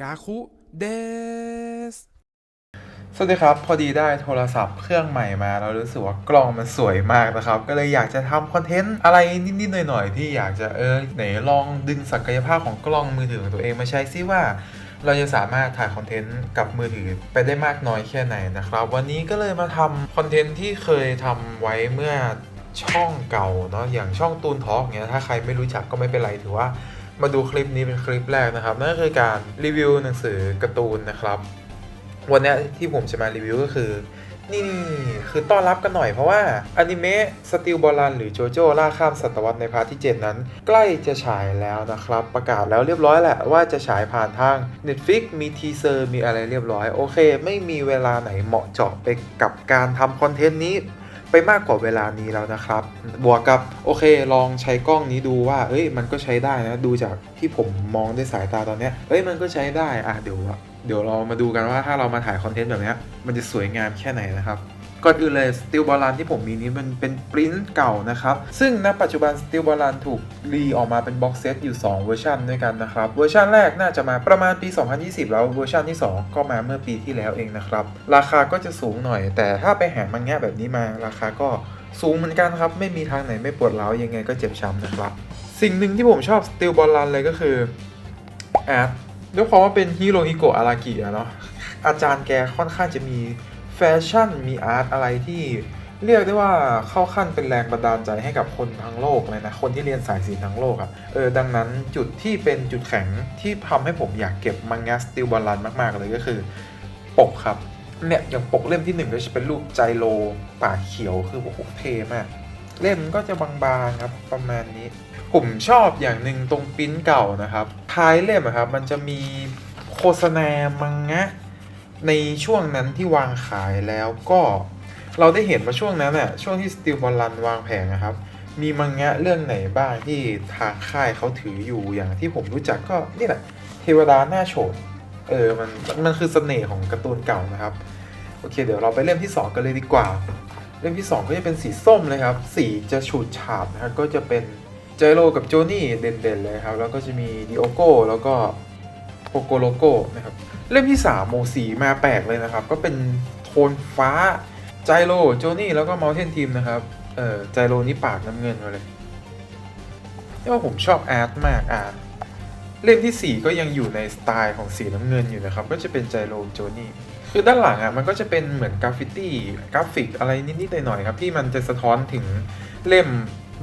กาคุเดสสวัสดีครับ พอดีได้โทรศัพท์เครื่องใหม่มาแล้วรู้สึกว่ากล้องมันสวยมากนะครับ ก็เลยอยากจะทำคอนเทนต์อะไรนิดๆหน่อยๆ ที่อยากจะเออไหนลองดึงศักยภาพของกล้องมือถือของตัวเองมาใช้ซิว่า เราจะสามารถถ่ายคอนเทนต์กับมือถือไปได้มากน้อยแค่ไหนนะครับ วันนี้ก็เลยมาทำคอนเทนต์ที่เคยทำไว้เมื่อช่องเก่าเนาะอย่างช่องตูนทอล์กเนี้ยถ้าใครไม่รู้จักก็ไม่เป็นไรถือว่า มาดูคลิปนี้เป็นคลิปแรกนะครับ นั่นก็คือการรีวิวหนังสือการ์ตูนนะครับ วันนี้ที่ผมจะมารีวิวก็คือ นี่คือต้อนรับกันหน่อยเพราะว่าอนิเมะสติลบอลันหรือโจโจ้ล่าข้ามศตวรรษในพาร์ทที่ 7 นั้น ใกล้จะฉายแล้วนะครับ ประกาศแล้วเรียบร้อยแหละว่าจะฉายผ่านทาง Netflix มีทีเซอร์มีอะไรเรียบร้อย โอเค ไม่มีเวลาไหนเหมาะเจาะไปกับการทำคอนเทนต์นี้ ไปมากกว่าเวลานี้แล้วนะครับ บวกกับโอเคลองใช้กล้องนี้ดูว่า เอ้ยมันก็ใช้ได้นะ ดูจากที่ผมมองด้วยสายตาตอนเนี้ยเอ้ยมันก็ใช้ได้อะเดี๋ยวอะเดี๋ยวเรามาดูกันว่าถ้าเรามาถ่ายคอนเทนต์แบบนี้มันจะสวยงามแค่ไหนนะครับ ก่อนอื่นเลยสติลบอลลันที่ผมมีนี้มันเป็นปริ้นเก่านะครับ ซึ่งณปัจจุบันสติลบอลลันถูกรีออกมาเป็นบ็อกเซตอยู่ 2 เวอร์ชันด้วยกันนะครับ เวอร์ชันแรกน่าจะมาประมาณปี 2020 แล้วเวอร์ชันที่ 2 ก็มาเมื่อปีที่แล้วเองนะครับ ราคาก็จะสูงหน่อย แต่ถ้าไปหามังงะแบบนี้มาราคาก็สูงเหมือนกันครับ ไม่มีทางไหนไม่ปวดร้าวยังไงก็เจ็บช้ำนะครับ สิ่งหนึ่งที่ผมชอบสติลบอลลันเลยก็คือแอาร์ตด้วยความว่าเป็นฮิโรฮิโกะอารากิอะเนาะอาจารย์แกค่อนข้างจะมี แฟชั่นมีอาร์ตอะไรที่เรียกได้ว่าเข้าขั้นเป็นแรงบันดาลใจให้กับคนทั้งโลกเลยนะ คนที่เรียนสายศิลป์ทั้งโลกอะเออดังนั้นจุดที่เป็นจุดแข็งที่ทำให้ผมอยากเก็บมังงะสติลบอลลันมาก ๆ เลยก็คือ ปกครับเนี่ยอย่างปกเล่มที่หนึ่งก็จะเป็นรูปไจโลป่าเขียวคือโอ้โหเท่มาก เล่มก็จะบางๆครับประมาณนี้ ผมชอบอย่างหนึ่งตรงปิ้นเก่านะครับท้ายเล่มครับมันจะมีโฆษณามังงะ ในช่วงนั้นที่วางขายแล้วก็เราได้เห็นว่าช่วงนั้นอะช่วงที่สติลบอลลันวางแผงนะครับ มีมังงะเรื่องไหนบ้างที่ทางค่ายเขาถืออยู่อย่างที่ผมรู้จักก็นี่แหละเทวดาหน้าโฉดเออมันมันคือเสน่ห์ของการ์ตูนเก่านะครับโอเค เดี๋ยวเราไปเล่มที่ 2 กันเลยดีกว่า เล่มที่ 2 ก็จะเป็นสีส้มเลยครับ สีจะฉูดฉาดนะครับก็จะเป็นเจโรกับโจนี่เด่นๆเลยครับแล้วก็จะมีดิโอโก้แล้วก็ โปโกโลโก้นะครับเล่มที่3โมสีมาแปลกเลยนะครับ ก็เป็นโทนฟ้าไจโรโจนี่แล้วก็ม u ลเทนทีมนะครับเออไจโรนี่ปากน้ำเงินมาเลยนี่ว่าผมชอบอาร์ตมากอะเล่มทีสี่ 4 ก็ยังอยู่ในสไตล์ของสีน้ำเงินอยู่นะครับ ก็จะเป็นไจโรโจนี่คือด้านหลังอะมันก็จะเป็นเหมือนกราฟฟิตี้กราฟิกอะไรนิดๆหน่อยๆครับที่มันจะสะท้อนถึงเล่ม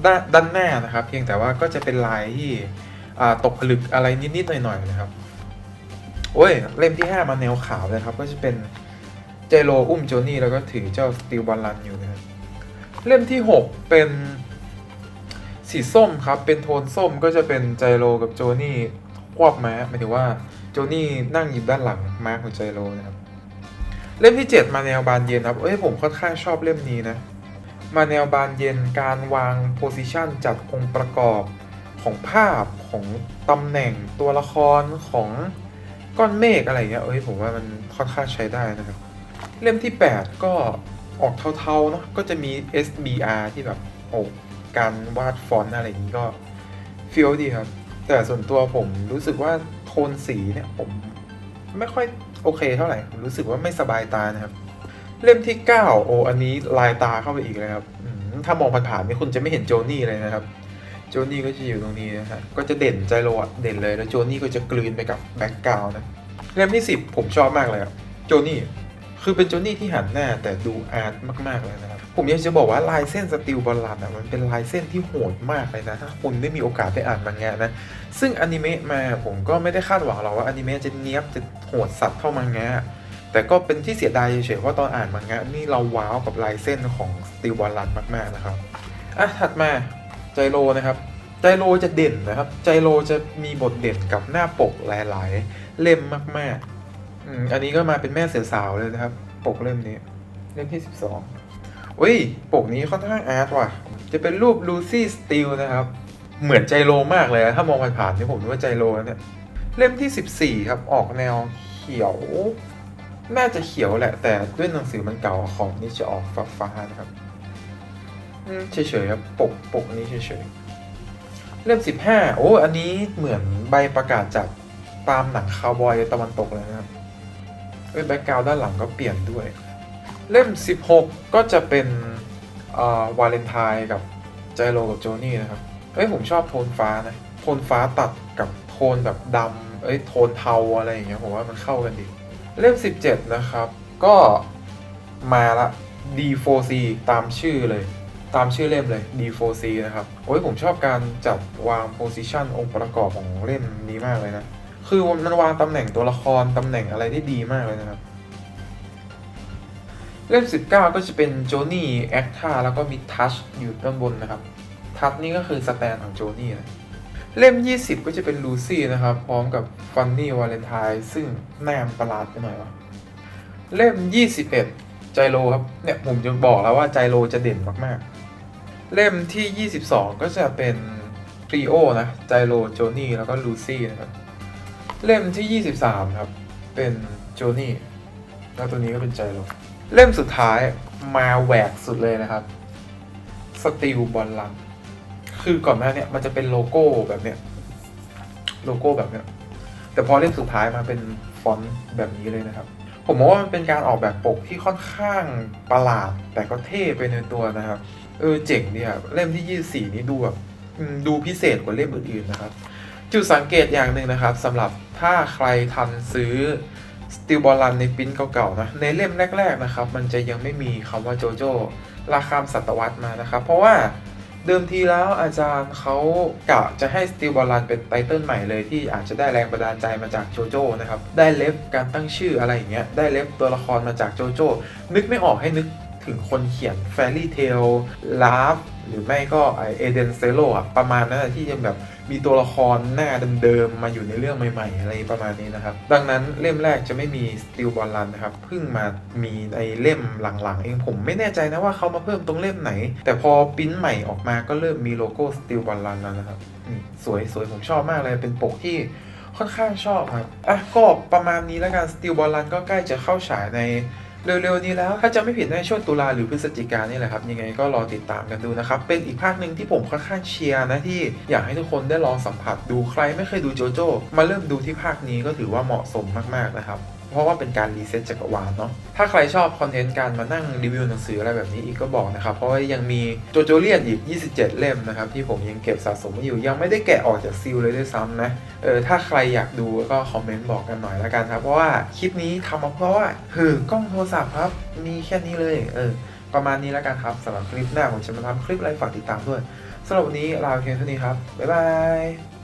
ด้านด้านหน้านะครับ เพียงแต่ว่าก็จะเป็นลายที่ตกผลึกอะไรนิดๆหน่อยๆนะครับ โอ้ย เล่มที่ 5 มาแนวขาวเลยครับ ก็จะเป็นเจโรอุ้มโจนี่แล้วก็ถือเจ้าสติลบอลลันอยู่นะครับเล่มที่ 6 เป็นสีส้มครับ เป็นโทนส้มก็จะเป็นไจโรกับโจนี่ควบม้าหมายถึงว่าโจนี่นั่งอยู่ด้านหลังม้าของไจโรนะครับ เล่มที่ 7 มาแนวบานเย็นครับ เอ้ยผมค่อนข้างชอบเล่มนี้นะ มาแนวบานเย็นการวางโพซิชันจัดองค์ประกอบของภาพของตำแหน่งตัวละครของ ก้อนเมฆอะไรเงี้ยเอ้ยผมว่ามันค่อนข้างใช้ได้นะครับ เล่มที่ 8 ก็ออกเทาๆเนาะก็จะมี SBR ที่แบบโอ้การวาดฟอนต์อะไรอย่างนี้ก็ฟีลดีครับ แต่ส่วนตัวผมรู้สึกว่าโทนสีเนี่ยผมไม่ค่อยโอเคเท่าไหร่ผมรู้สึกว่าไม่สบายตานะครับ เล่มที่ 9 โอ้อันนี้ลายตาเข้าไปอีกเลยครับถ้ามองผ่านๆนี่คุณจะไม่เห็นโจนี่เลยนะครับ โจนี่ก็จะอยู่ตรงนี้นะฮะก็จะเด่นใจโรอะเด่นเลยแล้วโจนี่ก็จะกลืนไปกับแบ็กกราวน์นะเล่มที่10 ผมชอบมากเลยครับโจนี่คือเป็นโจนี่ที่หันหน้าแต่ดูอาร์ตมากๆเลยนะครับ ผมอยากจะบอกว่าลายเส้นสติลบอลลันอะมันเป็นลายเส้นที่โหดมากเลยนะ ถ้าคุณได้มีโอกาสไปอ่านมังงะนะ ซึ่งอนิเมะมาผมก็ไม่ได้คาดหวังหรอกว่าอนิเมะจะเนี้ยบจะโหดสัตว์เท่ามังงะแต่ก็เป็นที่เสียดายเฉยๆว่าตอนอ่านมังงะนี่เราว้าวกับลายเส้นของสติลบอลลันมากๆนะครับอะถัดมา ไจโรนะครับไจโรจะเด่นนะครับไจโรจะมีบทเด่นกับหน้าปกหลาย ๆ เล่มมากๆอืมอันนี้ก็มาเป็นแม่เสือสาวเลยนะครับ ปกเล่มนี้ เล่มที่12อุ้ยปกนี้ค่อนข้างอาร์ตว่ะ จะเป็นรูปลูซี่สตีลนะครับ เหมือนไจโรมากเลย ถ้ามองผ่านๆนี่ผมนึกว่าไจโรนะเนี่ยเล่มที่ 14 ครับ ออกแนวเขียว น่าจะเขียวแหละ แต่ด้วยหนังสือมันเก่าของนี่จะออกฟ้าๆนะครับ เฉยๆครับปกปกนี้เฉยๆเล่ม15โอ้อันนี้เหมือนใบประกาศจากตามหนังคาวบอยตะวันตกเลยนะครับเอ้ยแบ็กกราวด้านหลังก็เปลี่ยนด้วย เล่ม 16 ก็จะเป็นวาเลนไทน์กับไจโรกับโจนี่นะครับ เอ้ยผมชอบโทนฟ้านะ โทนฟ้าตัดกับโทนแบบดำเอ้ยโทนเทาอะไรอย่างเงี้ยผมว่ามันเข้ากันดี เล่ม 17 นะครับ ก็มาละ D4C ตามชื่อเลย ตามชื่อเล่มเลย D4C นะครับ โอ้ยผมชอบการจัดวาง position องค์ประกอบของเล่มนี้มากเลยนะ คือมันวางตำแหน่งตัวละคร ตำแหน่งอะไรได้ดีมากเลยนะครับ เล่ม 19 ก็จะเป็นโจนี่แอคท่าแล้วก็มีทัชอยู่ด้านบนนะครับ ทัชนี่ก็คือสแตนของโจนี่นะเล่ม 20 ก็จะเป็นลูซี่นะครับ พร้อมกับฟันนี่วาเลนไทน์ซึ่งหน้ามันประหลาดไปหน่อยวะเล่ม 21ไจโรครับ เนี่ยผมจะบอกแล้วว่าไจโรจะเด่นมากๆ เล่มที่ 22 ก็จะเป็นทริโอนะไจโรโจนี่ แล้วก็ลูซี่นะครับ เล่มที่ 23 ครับ เป็นโจนี่ แล้วตัวนี้ก็เป็นไจโร เล่มสุดท้ายมาแหวกสุดเลยนะครับสตีลบอลลันคือก่อนหน้าเนี่ยมันจะเป็นโลโก้แบบเนี้ย โลโก้แบบเนี้ย แต่พอเล่มสุดท้ายมาเป็นฟอนต์แบบนี้เลยนะครับ ผมมองว่ามันเป็นการออกแบบปกที่ค่อนข้างประหลาด แต่ก็เท่ไปในตัวนะครับ เออเจ๋งเนี่ยเล่มที่ 24 นี่ดูแบบดูพิเศษกว่าเล่มอื่นๆนะครับ จุดสังเกตอย่างหนึ่งนะครับสำหรับถ้าใครทันซื้อสติลบอลลันในปิ้นเก่าๆนะในเล่มแรก ๆนะครับ มันจะยังไม่มีคำว่าโจโจ้ราคามศตวรรษมานะครับ เพราะว่า เดิมทีแล้วอาจารย์เขากะจะให้สติลบอลลันเป็นไตเติลใหม่เลยที่อาจจะได้แรงบันดาลใจมาจากโจโจ้นะครับ ได้เล็บการตั้งชื่ออะไรอย่างเงี้ย ได้เล็บตัวละครมาจากโจโจ้ นึกไม่ออกให้นึก ถึงคนเขียน Fairy Tail ลาฟหรือไม่ก็ไอเอเดนเซโลอะประมาณนั้นที่ยังแบบมีตัวละครหน้าเดิมๆมาอยู่ในเรื่องใหม่ ๆ อะไรประมาณนี้นะครับ ดังนั้นเล่มแรกจะไม่มีสติลบอลลันนะครับเพิ่งมามีในเล่มหลังๆ เองผมไม่แน่ใจนะว่าเขามาเพิ่มตรงเล่มไหน แต่พอปริ้นใหม่ออกมาก็เริ่มมีโลโก้สติลบอลลันแล้วนะครับนี่สวยสวยผมชอบมากเลยเป็นปกที่ค่อนข้างชอบครับอะก็ประมาณนี้แล้วกันสติลบอลลันก็ใกล้จะเข้าฉายใน เร็วๆนี้แล้วถ้าจะไม่ผิดในช่วงตุลาหรือพฤศจิกานนี่แหละครับยังไงก็รอติดตามกันดูนะครับ เป็นอีกภาคหนึ่งที่ผมค่อนข้างเชียร์นะที่อยากให้ทุกคนได้ลองสัมผัสดูใครไม่เคยดูโจโจ้มาเริ่มดูที่ภาคนี้ก็ถือว่าเหมาะสมมากๆนะครับ เพราะว่าเป็นการรีเซ็ตจักรวาลเนาะถ้าใครชอบคอนเทนต์การมานั่งรีวิวหนังสืออะไรแบบนี้อีกก็บอกนะครับ เพราะว่ายังมีโจโจเลียนอีก 27 เล่มนะครับ ที่ผมยังเก็บสะสมไว้อยู่ ยังไม่ได้แกะออกจากซีลเลยด้วยซ้ำนะเออถ้าใครอยากดูก็คอมเมนต์บอกกันหน่อยละกันครับเพราะว่าคลิปนี้ทำมาเพราะว่าเฮ้อกล้องโทรศัพท์ครับมีแค่นี้เลยเออประมาณนี้แล้วกันครับสำหรับคลิปหน้าผมจะมาทำคลิปอะไรฝากติดตามด้วยสำหรับวันนี้ลาไปเพียงเท่านี้ครับบ๊ายบาย